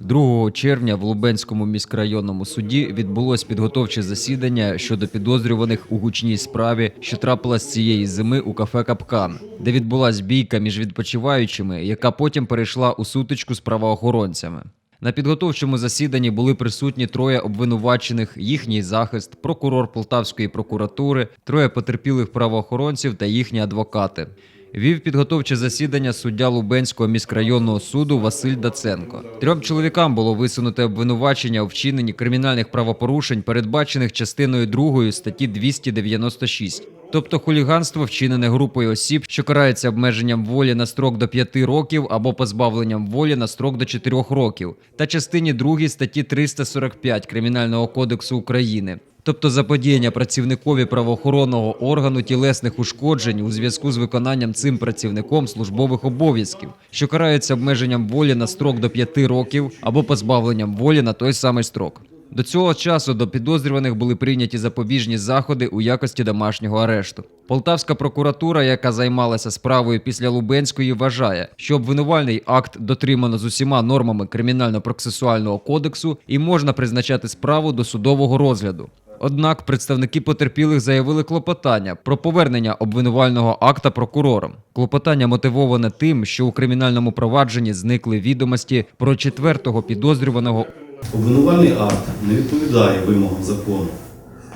2 червня в Лубенському міськрайонному суді відбулось підготовче засідання щодо підозрюваних у гучній справі, що трапилась цієї зими у кафе Капкан, де відбулась бійка між відпочиваючими, яка потім перейшла у сутичку з правоохоронцями. На підготовчому засіданні були присутні троє обвинувачених, їхній захист, прокурор Полтавської прокуратури, троє потерпілих правоохоронців та їхні адвокати. Вів підготовче засідання суддя Лубенського міськрайонного суду Василь Даценко. Трьом чоловікам було висунуте обвинувачення у вчиненні кримінальних правопорушень, передбачених частиною 2 статті 296. Тобто хуліганство вчинене групою осіб, що карається обмеженням волі на строк до 5 років або позбавленням волі на строк до 4 років, та частині 2 статті 345 Кримінального кодексу України. Тобто заподіяння працівникові правоохоронного органу тілесних ушкоджень у зв'язку з виконанням цим працівником службових обов'язків, що карається обмеженням волі на строк до 5 років або позбавленням волі на той самий строк. До цього часу до підозрюваних були прийняті запобіжні заходи у якості домашнього арешту. Полтавська прокуратура, яка займалася справою після Лубенської, вважає, що обвинувальний акт дотримано з усіма нормами кримінально-процесуального кодексу і можна призначати справу до судового розгляду. Однак представники потерпілих заявили клопотання про повернення обвинувального акта прокурором. Клопотання мотивоване тим, що у кримінальному провадженні зникли відомості про четвертого підозрюваного Обвинувальний акт не відповідає вимогам закону,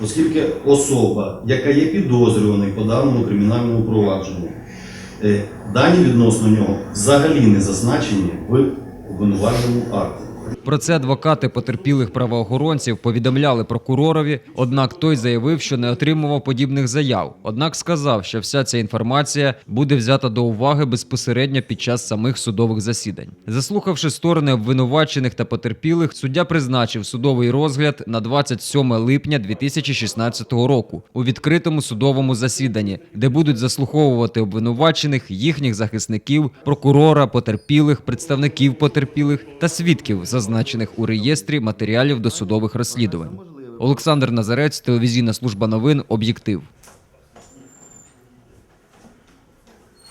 оскільки особа, яка є підозрюваною по даному кримінальному провадженню, е, дані відносно нього взагалі не зазначені в обвинувальному акті. Про це адвокати потерпілих правоохоронців повідомляли прокуророві, однак той заявив, що не отримував подібних заяв. Однак сказав, що вся ця інформація буде взята до уваги безпосередньо під час самих судових засідань. Заслухавши сторони обвинувачених та потерпілих, суддя призначив судовий розгляд на 27 липня 2016 року у відкритому судовому засіданні, де будуть заслуховувати обвинувачених, їхніх захисників, прокурора, потерпілих, представників потерпілих та свідків, зазначених у реєстрі матеріалів досудових розслідувань. Олександр Назарець, телевізійна служба новин, об'єктив.